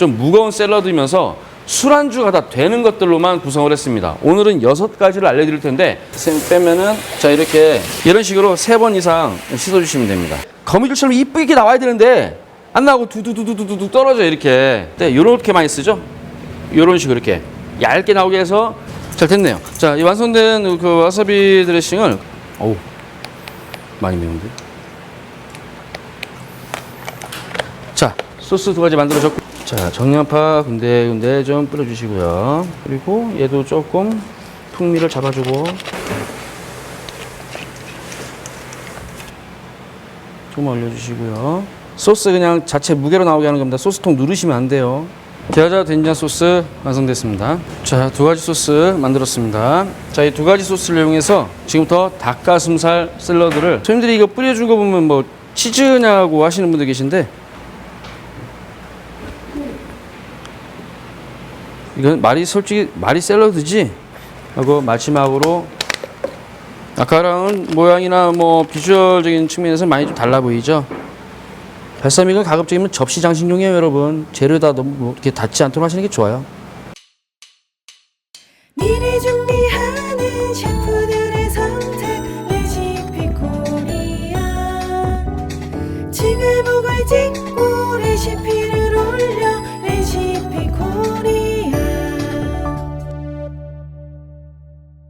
좀 무거운 샐러드이면서 술안주가 다 되는 것들로만 구성을 했습니다. 오늘은 여섯 가지를 알려드릴 텐데 쌤 빼면은 자 이렇게 이런 식으로 세 번 이상 씻어주시면 됩니다. 거미줄처럼 이쁘게 나와야 되는데 안 나오고 두두두두두두 떨어져 이렇게. 네, 요렇게 많이 쓰죠. 요런 식으로 이렇게 얇게 나오게 해서 잘 됐네요. 자, 이 완성된 그 와사비 드레싱을 어우 많이 매운데. 자, 소스 두 가지 만들어졌고, 자, 정량파 군데군데 좀 뿌려주시고요. 그리고 얘도 조금 풍미를 잡아주고, 좀 올려주시고요. 소스 그냥 자체 무게로 나오게 하는 겁니다. 소스통 누르시면 안 돼요. 겨자 된장 소스 완성됐습니다. 자, 두 가지 소스 만들었습니다. 자, 이 두 가지 소스를 이용해서 지금부터 닭가슴살 샐러드를 손님들이 이거 뿌려준 거 보면 뭐 치즈냐고 하시는 분들 계신데 이건 말이 솔직히 말이 샐러드지 하고 마지막으로 아까랑은 모양이나 뭐 비주얼적인 측면에서 많이 좀 달라 보이죠? 발사믹은 가급적이면 접시 장식용이에요, 여러분. 재료 다 너무 뭐 이렇게 닿지 않도록 하시는 게 좋아요. 찍고